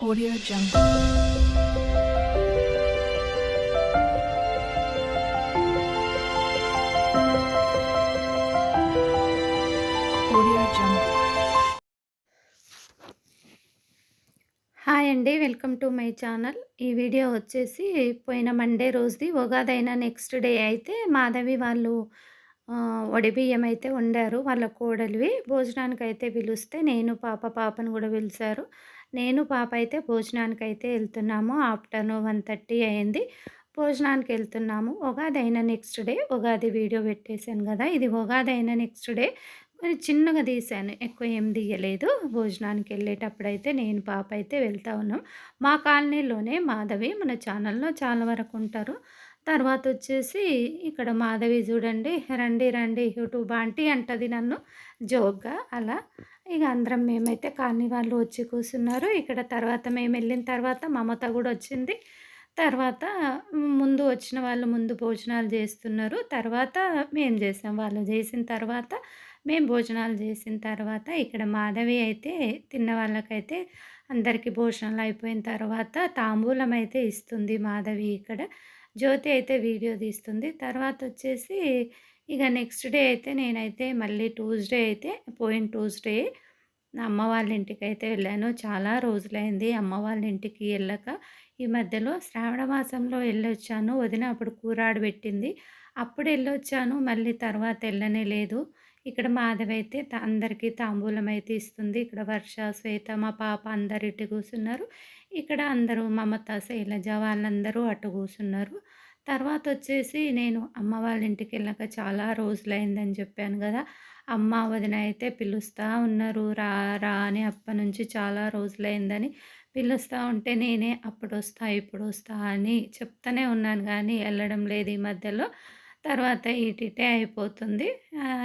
Audio Jungle. Audio Jungle. Hi అండి welcome to my channel ఈ video వచ్చేసి పోయిన మండే రోజుది ఉగాదైన నెక్స్ట్ డే అయితే మాధవి వాళ్ళు ఆ, వడిబియ్యం అయితే వండారు వాళ్ళ కోడలివి భోజనానికి అయితే పిలిస్తే నేను పాప పాపను కూడా పిలిచారు నేను పాప అయితే భోజనానికి అయితే వెళ్తున్నాము ఆఫ్టర్నూన్ వన్ థర్టీ అయింది. భోజనానికి వెళ్తున్నాము ఉగాది అయిన నెక్స్ట్ డే ఉగాది వీడియో పెట్టేశాను కదా! ఇది ఉగాది అయిన నెక్స్ట్ డే. మరి చిన్నగా తీశాను. ఎక్కువ ఏం తీయలేదు. భోజనానికి వెళ్ళేటప్పుడు అయితే నేను పాప అయితే వెళ్తా ఉన్నాం. మా కాలనీలోనే మాధవి మన ఛానల్లో చాలా వరకు ఉంటారు. తర్వాత వచ్చేసి ఇక్కడ మాధవి చూడండి. రండి రండి యూట్యూబ్ ఆంటీ అంటది నన్ను. జోక్గా అలా. ఇక అందరం మేమైతే కానీ వాళ్ళు వచ్చి కూర్చున్నారు. ఇక్కడ తర్వాత మేము వెళ్ళిన తర్వాత మమత కూడా వచ్చింది. తర్వాత ముందు వచ్చిన వాళ్ళు ముందు భోజనాలు చేస్తున్నారు. తర్వాత మేము చేసాం. వాళ్ళు చేసిన తర్వాత మేము భోజనాలు చేసిన తర్వాత ఇక్కడ మాధవి అయితే తిన్న వాళ్ళకైతే అందరికీ భోజనాలు అయిపోయిన తర్వాత తాంబూలం అయితే ఇస్తుంది మాధవి ఇక్కడ. జ్యోతి అయితే వీడియో తీస్తుంది. తర్వాత వచ్చేసి ఇక నెక్స్ట్ డే అయితే నేనైతే మళ్ళీ ట్యూస్డే అయితే పోయిన ట్యూస్డే అమ్మ వాళ్ళ ఇంటికి అయితే వెళ్ళాను. చాలా రోజులైంది అమ్మ వాళ్ళ ఇంటికి వెళ్ళక. ఈ మధ్యలో శ్రావణ మాసంలో వెళ్ళొచ్చాను. వదిన అప్పుడు కూరాడు పెట్టింది. అప్పుడు వెళ్ళొచ్చాను. మళ్ళీ తర్వాత వెళ్ళనే లేదు. ఇక్కడ మాధవి అయితే అందరికీ తాంబూలం అయితే ఇస్తుంది. ఇక్కడ వర్ష శ్వేత మా పాప అందరు ఇటు కూర్చున్నారు. ఇక్కడ అందరూ మమత శైలజ వాళ్ళందరూ అటు కూర్చున్నారు. తర్వాత వచ్చేసి నేను అమ్మ వాళ్ళ ఇంటికి వెళ్ళాక చాలా రోజులైందని చెప్పాను కదా అమ్మ వదిన అయితే పిలుస్తూ ఉన్నారు రా రా అని అప్పటి నుంచి చాలా రోజులైందని పిలుస్తూ ఉంటే నేనే అప్పుడు వస్తా ఇప్పుడు వస్తా అని చెప్తూనే ఉన్నాను కానీ వెళ్ళడం లేదు ఈ మధ్యలో. తర్వాత ఇటే అయిపోతుంది.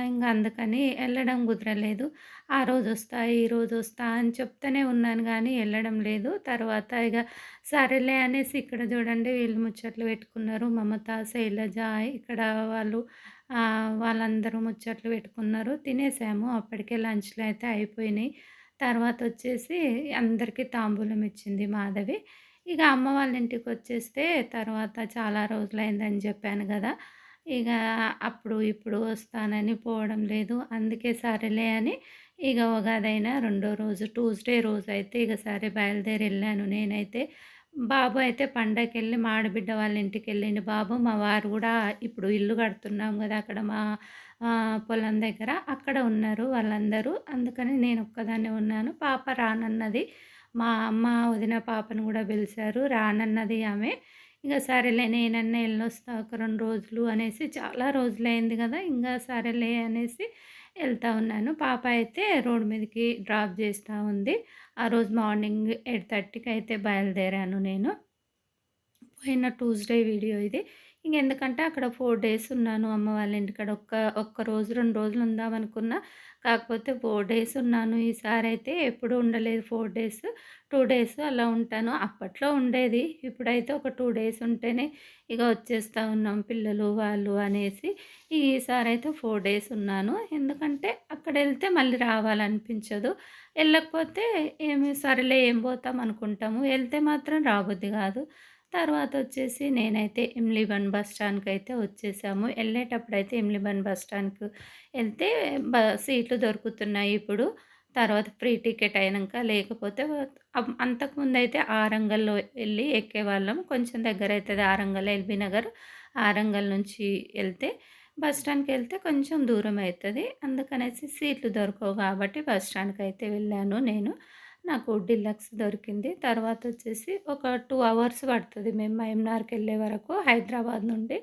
ఇంకా అందుకని వెళ్ళడం కుదరలేదు. ఆ రోజు వస్తా ఈ రోజు వస్తా అని చెప్తూనే ఉన్నాను కానీ వెళ్ళడం లేదు. తర్వాత ఇక సరేలే అనేసి ఇక్కడ చూడండి వీళ్ళు ముచ్చట్లు పెట్టుకున్నారు. మమత శైలజ ఇక్కడ వాళ్ళు వాళ్ళందరూ ముచ్చట్లు పెట్టుకున్నారు. తినేసాము. అప్పటికే లంచ్లు అయితే అయిపోయినాయి. తర్వాత వచ్చేసి అందరికీ తాంబూలం ఇచ్చింది మాధవి. ఇక అమ్మ వాళ్ళ ఇంటికి వచ్చేస్తే తర్వాత చాలా రోజులైందని చెప్పాను కదా. ఇక అప్పుడు ఇప్పుడు వస్తానని పోవడం లేదు. అందుకే సరేలే అని ఇక ఉగాదైనా రెండో రోజు ట్యూస్డే రోజు అయితే ఇక సరే బయలుదేరి వెళ్ళాను. నేనైతే బాబు అయితే పండగకి వెళ్ళి మా ఆడబిడ్డ వాళ్ళ ఇంటికి వెళ్ళిండు బాబు. మా వారు కూడా ఇప్పుడు ఇల్లు కడుతున్నాం కదా అక్కడ మా పొలం దగ్గర. అక్కడ ఉన్నారు వాళ్ళందరూ. అందుకని నేను ఒక్కదాన్నే ఉన్నాను. పాప రానన్నది మా అమ్మ వదిన పాపను కూడా పిలిచారు. రానన్నది ఆమె. ఇంకా సరేలే నేనన్నా వెళ్ళొస్తా ఒక రెండు రోజులు అనేసి చాలా రోజులైంది కదా! ఇంకా సరేలే అనేసి వెళ్తా ఉన్నాను. పాప అయితే రోడ్ మీదకి డ్రాప్ చేస్తూ ఉంది. ఆ రోజు మార్నింగ్ ఎయిట్ థర్టీకి అయితే బయలుదేరాను నేను. పోయిన ట్యూస్డే వీడియో ఇది. ఇంకెందుకంటే అక్కడ ఫోర్ డేస్ ఉన్నాను అమ్మ వాళ్ళ ఇంటికాడ. ఒక్క ఒక్క రోజు రెండు రోజులు ఉందామనుకున్నా కాకపోతే ఫోర్ డేస్ ఉన్నాను. ఈసారి అయితే ఎప్పుడు ఉండలేదు ఫోర్ డేస్. టూ డేస్ అలా ఉంటాను. అప్పట్లో ఉండేది. ఇప్పుడైతే ఒక టూ డేస్ ఉంటేనే ఇక వచ్చేస్తూ ఉన్నాం పిల్లలు వాళ్ళు అనేసి. ఈసారి అయితే ఫోర్ డేస్ ఉన్నాను. ఎందుకంటే అక్కడ వెళ్తే మళ్ళీ రావాలనిపించదు. వెళ్ళకపోతే ఏమి సరేలే ఏం పోతాం అనుకుంటాము. వెళ్తే మాత్రం రాబుద్ది కాదు. తర్వాత వచ్చేసి నేనైతే ఇమ్లీబన్ బస్ స్టాండ్కి అయితే వచ్చేసాము. వెళ్ళేటప్పుడు అయితే ఇమ్లీబన్ బస్ స్టాండ్కి వెళ్తే బ సీట్లు దొరుకుతున్నాయి ఇప్పుడు. తర్వాత ఫ్రీ టికెట్ అయినాక లేకపోతే అంతకుముందు అయితే ఆరంగల్లో వెళ్ళి ఎక్కేవాళ్ళం. కొంచెం దగ్గర అవుతుంది ఆరంగల్ ఎల్బీ నగర్. ఆరంగల్ నుంచి వెళ్తే బస్ స్టాండ్కి వెళ్తే కొంచెం దూరం అవుతుంది అందుకనేసి సీట్లు దొరకవు కాబట్టి బస్ స్టాండ్కి అయితే వెళ్ళాను నేను. నాకు డిలక్స్ దొరికింది. తర్వాత వచ్చేసి ఒక టూ అవర్స్ పడుతుంది. మేము మహమ్నార్కి వెళ్ళే వరకు హైదరాబాద్ నుండి.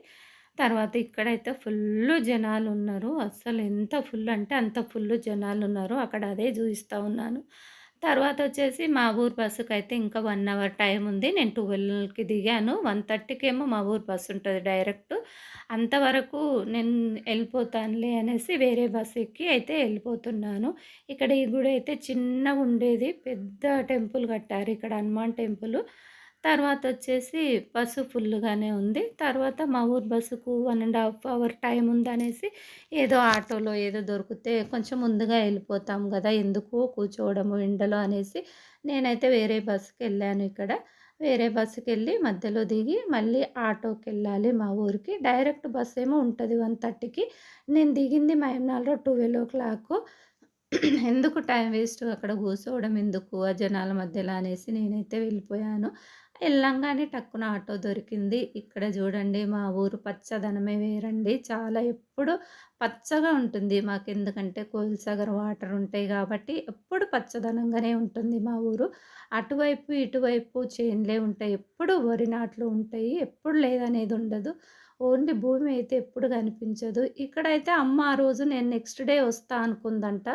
తర్వాత ఇక్కడైతే ఫుల్ జనాలు ఉన్నారు అసలు ఎంత ఫుల్ అంటే అంత ఫుల్ జనాలు ఉన్నారు అక్కడ అదే చూపిస్తూ ఉన్నాను. తర్వాత వచ్చేసి మా ఊరు బస్సుకి అయితే ఇంకా వన్ అవర్ టైం ఉంది నేను ట్వెల్వ్కి దిగాను. వన్ థర్టీకి ఏమో మా ఊరు బస్సు ఉంటుంది డైరెక్ట్. అంతవరకు నేను వెళ్ళిపోతానులే అనేసి వేరే బస్సు ఎక్కి అయితే వెళ్ళిపోతున్నాను ఇక్కడ ఈ గుడి అయితే చిన్నగా ఉండేది పెద్ద టెంపుల్ కట్టారు. ఇక్కడ హనుమాన్ టెంపుల్. తర్వాత వచ్చేసి బస్సు ఫుల్గానే ఉంది. తర్వాత మా ఊరు బస్సుకు one and half hour time ఉందనేసి ఏదో ఆటోలో ఏదో దొరికితే కొంచెం ముందుగా వెళ్ళిపోతాం కదా ఎందుకు కూర్చోవడము ఎండలో అనేసి నేనైతే వేరే బస్సుకి వెళ్ళాను ఇక్కడ. వేరే బస్సుకి వెళ్ళి మధ్యలో దిగి మళ్ళీ ఆటోకి వెళ్ళాలి మా ఊరికి. డైరెక్ట్ బస్సేమో ఉంటది 1:30కి. నేను దిగింది మహబూబ్‌నగర్‌లో 12:00 ఎందుకు టైం వేస్ట్ అక్కడ కూర్చోవడం ఎందుకు ఆ జనాల మధ్యలో అనేసి నేనైతే వెళ్ళిపోయాను. వెళ్ళంగానే టక్కున ఆటో దొరికింది. ఇక్కడ చూడండి మా ఊరు పచ్చదనమే వేరండి. చాలా ఎప్పుడు పచ్చగా ఉంటుంది. మాకు ఎందుకంటే కోల్సాగర్ వాటర్ ఉంటాయి కాబట్టి ఎప్పుడు పచ్చదనంగానే ఉంటుంది మా ఊరు. అటువైపు, ఇటువైపు చేన్లే ఉంటాయి. ఎప్పుడు వరి నాట్లు ఉంటాయి. ఎప్పుడు లేదనేది ఉండదు. ఓన్లీ భూమి అయితే ఎప్పుడు కనిపించదు. ఇక్కడైతే అమ్మ ఆ రోజు నేను నెక్స్ట్ డే వస్తా అనుకుందంట.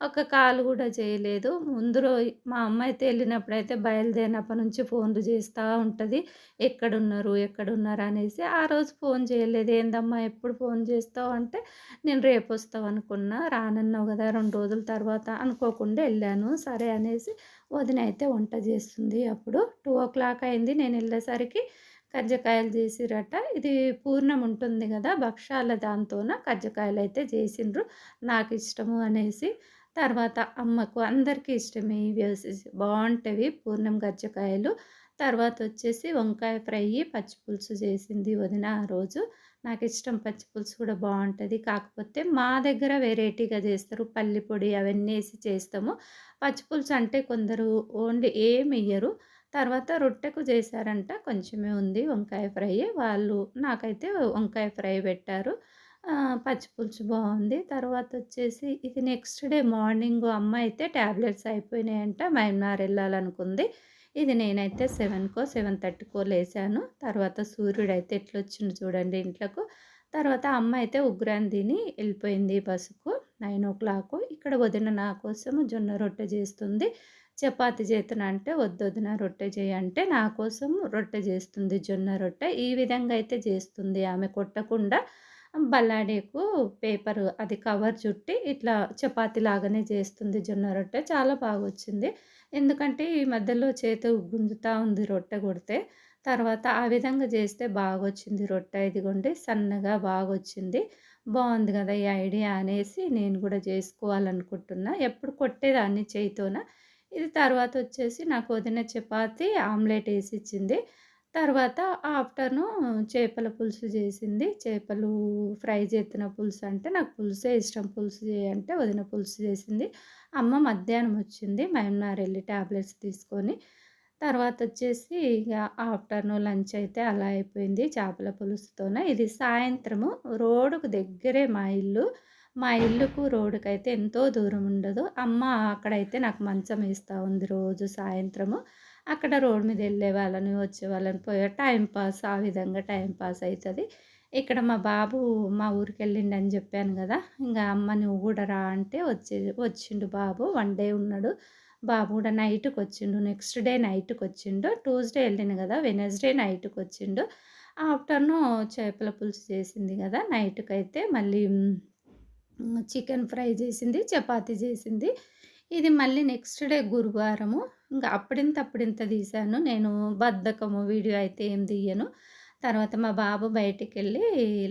ఒక కాల్ కూడా చేయలేదు. ముందు రోజు మా అమ్మ అయితే ఎళ్ళినప్పుడైతే బయలుదేరినప్పటి నుంచి ఫోన్లు చేస్తూ ఉంటుంది ఎక్కడున్నారు? ఎక్కడున్నారు? అనేసి. ఆ రోజు ఫోన్ చేయలేదు. ఏందమ్మా ఎప్పుడు ఫోన్ చేస్తావు అంటే, నేను రేపు వస్తావు అనుకున్నా. రానన్నావు కదా రెండు రోజుల తర్వాత అనుకోకుండా వెళ్ళాను సరే అనేసి వదిన అయితే వంట చేస్తుంది అప్పుడు. 2:00 అయింది నేను వెళ్ళేసరికి కజ్జకాయలు చేసిరట ఇది పూర్ణం ఉంటుంది కదా భక్షాల దాంతోన కజ్జికాయలైతే చేసిండ్రు. నాకు ఇష్టము అనేసి. తర్వాత అమ్మకు అందరికీ ఇష్టమే ఇవి వచ్చేసి పూర్ణం గజ్జకాయలు తర్వాత వచ్చేసి వంకాయ ఫ్రై, పచ్చి పులుసు చేసింది వదిన ఆ రోజు. నాకిష్టం పచ్చి పులుసు కూడా బాగుంటుంది కాకపోతే మా దగ్గర వెరైటీగా చేస్తారు. పల్లి పొడి అవన్నీ వేసి చేస్తాము. పచ్చి పులుసు అంటే కొందరు ఓన్లీ ఏమెయ్యరు. తర్వాత రొట్టెకు చేశారంట. కొంచెమే ఉంది వంకాయ ఫ్రై. వాళ్ళు నాకైతే వంకాయ ఫ్రై పెట్టారు. ఆహ్, పచ్చి పులుసు తర్వాత వచ్చేసి ఇది నెక్స్ట్ డే మార్నింగు అమ్మ అయితే టాబ్లెట్స్ అయిపోయినాయంట. మైమ్నార్ వెళ్ళాలనుకుంది ఇది నేనైతే 7కో, 7:30కో లేసాను. తర్వాత సూర్యుడైతే ఎట్లొచ్చిండు చూడండి ఇంట్లోకు తర్వాత అమ్మ అయితే ఉగ్రాన్ని తిని వెళ్ళిపోయింది బస్సుకు 9:00 ఇక్కడ వదిన నా కోసం జొన్న రొట్టె చేస్తుంది. చపాతి చేతన అంటే వద్దొదిన రొట్టె చేయంటే నా కోసం రొట్టె చేస్తుంది జొన్న రొట్టె. ఈ విధంగా అయితే చేస్తుంది ఆమె కొట్టకుండా బల్లాడేకు పేపర్ అది కవర్ చుట్టి ఇట్లా చపాతి లాగానే చేస్తుంది జొన్న రొట్టె. చాలా బాగా వచ్చింది ఎందుకంటే ఈ మధ్యలో చేతి గుంజుతా ఉంది రొట్టె కొడితే. తర్వాత ఆ విధంగా చేస్తే బాగా వచ్చింది రొట్టె. ఇదిగోండి సన్నగా బాగా వచ్చింది బాగుంది కదా ఈ ఐడియా అనేసి నేను కూడా చేసుకోవాలనుకుంటున్నా. ఎప్పుడు కొట్టేదాన్ని చేయితోన. ఇది తర్వాత వచ్చేసి నాకు వదిన చపాతి ఆమ్లెట్ వేసి ఇచ్చింది తర్వాత ఆఫ్టర్‌నూన్ చేపల పులుసు చేసింది. చేపలు ఫ్రై చేసిన పులుసు అంటే నాకు పులుసే ఇష్టం. పులుసు చేయంటే అంటే వదిన పులుసు చేసింది. అమ్మ మధ్యాహ్నం వచ్చింది మహబూబ్‌నగర్ వెళ్ళి టాబ్లెట్స్ తీసుకొని. తర్వాత వచ్చేసి ఇక ఆఫ్టర్‌నూన్ లంచ్ అయితే అలా అయిపోయింది చేపల పులుసుతోనే ఇది సాయంత్రము రోడ్డుకు దగ్గరే మా ఇల్లు. మా ఇల్లుకు రోడ్డుకైతే ఎంతో దూరం ఉండదు. అమ్మ అక్కడైతే నాకు మంచం వేస్తూ ఉంది రోజు సాయంత్రము. అక్కడ రోడ్ మీద వెళ్ళే వాళ్ళని వచ్చే వాళ్ళని పోయే టైం పాస్ ఆ విధంగా టైం పాస్ అవుతుంది ఇక్కడ మా బాబు మా ఊరికి వెళ్ళిండని చెప్పాను కదా ఇంకా అమ్మ నువ్వు కూడా రా అంటే వచ్చే వచ్చిండు బాబు. వన్ డే ఉన్నాడు. బాబు కూడా నైట్కి వచ్చిండు నెక్స్ట్ డే నైట్కి వచ్చిండు ట్యూస్‌డే కదా వెనస్డే నైట్కి వచ్చాడు ఆఫ్టర్‌నూన్ చేపల పులుసు చేసింది కదా నైట్కి అయితే మళ్ళీ చికెన్ ఫ్రై చేసింది. చపాతీ చేసింది. ఇది మళ్ళీ నెక్స్ట్ డే గురువారము. ఇంకా అప్పుడింత, అప్పుడింత తీశాను. నేను బద్ధకము వీడియో అయితే ఏం తీయను. తర్వాత మా బాబు బయటికి వెళ్ళి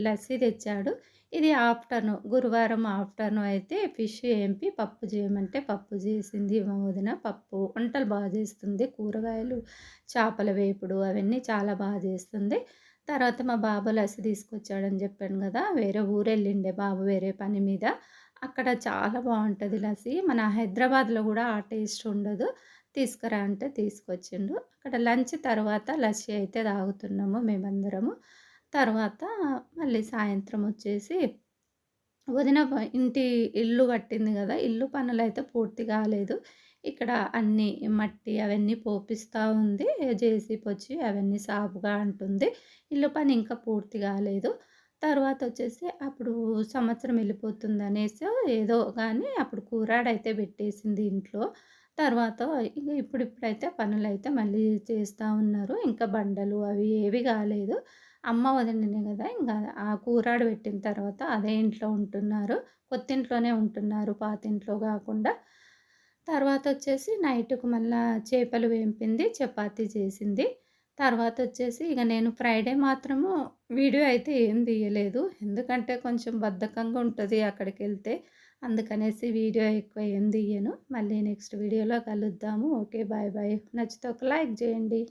లస్సీ తెచ్చాడు. ఇది ఆఫ్టర్‌నూన్ గురువారం ఆఫ్టర్‌నూన్ అయితే ఫిష్ ఏంపి పప్పు చేయమంటే పప్పు చేసింది మా వదిన. పప్పు వంటలు బాగా చేస్తుంది. కూరగాయలు, చేపల వేపుడు అవన్నీ చాలా బాగా చేస్తుంది. తర్వాత మా బాబు లస్సీ తీసుకొచ్చాడని చెప్పాను కదా వేరే ఊరు వెళ్ళిండే బాబు వేరే పని మీద. అక్కడ చాలా బాగుంటుంది లస్సీ. మన హైదరాబాద్‌లో కూడా ఆ టేస్ట్ ఉండదు. తీసుకురా అంటే తీసుకొచ్చిండు. అక్కడ లంచ్ తర్వాత లస్సీ అయితే తాగుతున్నాము మేమందరము. తర్వాత మళ్ళీ సాయంత్రం వచ్చేసి వదిన ఇంటి ఇల్లు కట్టింది కదా ఇల్లు పనులైతే పూర్తి కాలేదు. ఇక్కడ అన్నీ మట్టి అవన్నీ పోపిస్తూ ఉంది. జేసీబీ వచ్చి అవన్నీ సాపుగా అంటుంది. ఇల్లు పని ఇంకా పూర్తి కాలేదు. తర్వాత వచ్చేసి అప్పుడు సంవత్సరం వెళ్ళిపోతుందనేసో ఏదో కానీ అప్పుడు కూరాడైతే పెట్టేసింది ఇంట్లో. తర్వాత ఇగ ఇప్పుడిప్పుడైతే పనులైతే మళ్ళీ చేస్తూ ఉన్నారు. ఇంకా బండలు అవి ఏవి కాలేదు. అమ్మ వదిననే కదా ఇంకా ఆ కూరాడు పెట్టిన తర్వాత అదే ఇంట్లో ఉంటున్నారు. కొత్తింట్లోనే ఉంటున్నారు పాతింట్లో కాకుండా తర్వాత వచ్చేసి నైట్‌కు మళ్ళా చేపలు వేంపింది. చపాతీ చేసింది. తర్వాత వచ్చేసి ఇక నేను ఫ్రైడే మాత్రము వీడియో అయితే ఏం తీయలేదు. ఎందుకంటే కొంచెం బద్ధకంగా ఉంటుంది అక్కడికి వెళ్తే అందుకనేసి వీడియో ఎక్కువ ఏం తీయను. మళ్ళీ నెక్స్ట్ వీడియోలో కలుద్దాము. Okay bye bye. నచ్చితే ఒక లైక్ చేయండి.